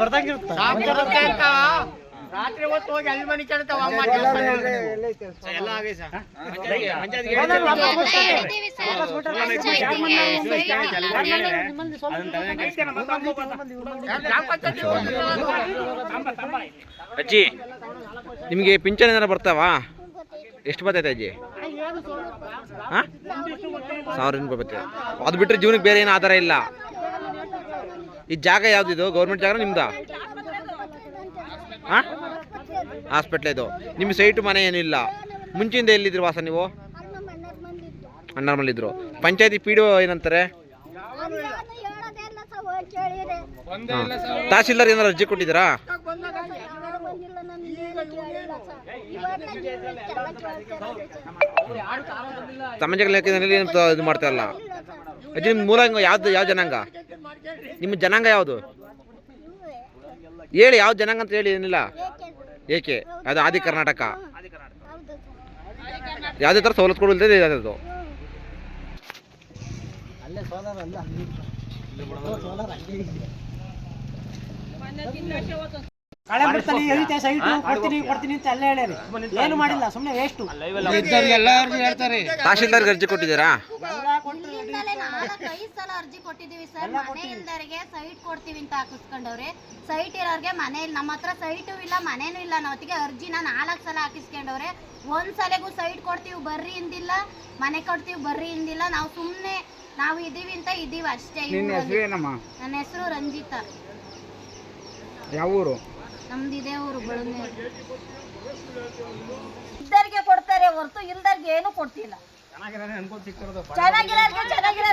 ಬರ್ದಂಗಿರುತ್ತೆ? ರಾತ್ರಿ ಹೊತ್ತು ಹೋಗಿ ಅಲ್ಲಿ ಮನೆ ಕೇಳ್ತಾವ ಅಮ್ಮ ಎಲ್ಲ ಆಗೈತೆ ಸರ್. ಅಜ್ಜಿ ನಿಮಗೆ ಪಿಂಚಣಿ ಏನಾರ ಬರ್ತಾವಾ? ಎಷ್ಟು ಬರ್ತೈತೆ ಅಜ್ಜಿ? ಹಾಂ? ಸಾವಿರ ರೂಪಾಯಿ ಅದು ಬಿಟ್ಟರೆ ಜೀವನಕ್ಕೆ ಬೇರೆ ಏನು ಆಧಾರ ಇಲ್ಲ. ಈ ಜಾಗ ಯಾವ್ದಿದು? ಗೌರ್ಮೆಂಟ್ ಜಾಗ ನಿಮ್ದಾ? ಹಾಂ ಹಾಸ್ಪಿಟ್ಲ್ ಇದು ನಿಮ್ಮ ಸೈಟು ಮನೆ ಏನಿಲ್ಲ. ಮುಂಚಿಂದ ಎಲ್ಲಿದ್ರು ವಾಸ ನೀವು? ಅಣ್ಣರ ಮನೇಲಿದ್ರು ಪಂಚಾಯತಿ ಪಿ ಡಿ ಏನಂತಾರೆ ತಹಶೀಲ್ದಾರ್ ತಹಸೀಲ್ದಾರ್ ಏನಾರು ಅರ್ಜಿ ಕೊಟ್ಟಿದ್ದೀರಾ? ತಮ್ಮ ಜಗಳ ಇದು ಮಾಡ್ತಾರಲ್ಲ ಅಜ್ಜಿ ನಿಮ್ಮ ಮೂಲ ಯಾವ್ದು ಯಾವ ಜನಾಂಗ? ನಿಮ್ಮ ಜನಾಂಗ ಯಾವುದು? ಹೇಳಿ ಯಾವ ಜನಾಂಗ ಅಂತ ಹೇಳಿ ಏನಿಲ್ಲ? ಏಕೆ? ಅದು ಆದಿ ಕರ್ನಾಟಕ. ಯಾವುದೇ ಥರ ಸವಲತ್ತು ಕೊಡಲ್ದೇ ಅದು. ಕಳೆ ಬಿಡ್ತಾನೆ ಎಳಿತೆ ಸೈಟ್ ಕೊಡ್ತೀನಿ ಕೊಡ್ತೀನಿ ಅಂತ ಅಲ್ಲೇ ಹೇಳ್ಯಾರಿ. ಏನು ಮಾಡಿಲ್ಲ ಸುಮ್ಮನೆ ವೇಸ್ಟು ತಹಶೀಲ್ದಾರ್ಗೆ ಅರ್ಜಿ ಕೊಟ್ಟಿದ್ದೀರಾ? ಇಲ್ಲಿಂದಲೇ ನಾಲ್ಕು ಐದು ಸಲ ಅರ್ಜಿ ಕೊಟ್ಟಿದೀವಿ ಸರ್. ಮನೆ ಸೈಟ್ ಕೊಡ್ತೀವಿ ಅಂತ ಹಾಕಿಸ್ಕೊಂಡವ್ರೆ. ಸೈಟ್ ಇರೋರ್ಗೆ ಮನೆ ಇಲ್ಲ ನಮ್ಮ ಹತ್ರ ಸೈಟು ಇಲ್ಲ ಮನೇನೂ ಇಲ್ಲ. ನಾವತ್ತಿಗೆ ಹೊತ್ತಿಗೆ ಅರ್ಜಿನ ನಾಲ್ಕು ಸಲ ಹಾಕಿಸ್ಕೊಂಡವ್ರೆ. ಒಂದ್ ಸಲಗೂ ಸೈಟ್ ಕೊಡ್ತೀವಿ ಬರ್ರಿ ಇಂದಿಲ್ಲ ಮನೆ ಕೊಡ್ತೀವಿ ಬರ್ರಿ ಇಂದಿಲ್ಲ ನಾವು ಸುಮ್ಮನೆ ನಾವು ಇದೀವಿ ಅಂತ ಇದೀವಿ ಅಷ್ಟೇ. ನನ್ನ ಹೆಸರು ರಂಜಿತಾ. ಯಾವ ಊರು ನಮ್ದು ಇದೇ ಊರು ಬಳನೆ ಇದ್ದರಿಗೆ ಕೊಡ್ತಾರೆ ಹೊರತು ಇಲ್ದರ್ಗೆ ಏನು ಕೊಡ್ತಿಲ್ಲ. ಚೆನ್ನಾಗಿರೋರ್ಗೆ ಚೆನ್ನಾಗಿರೋ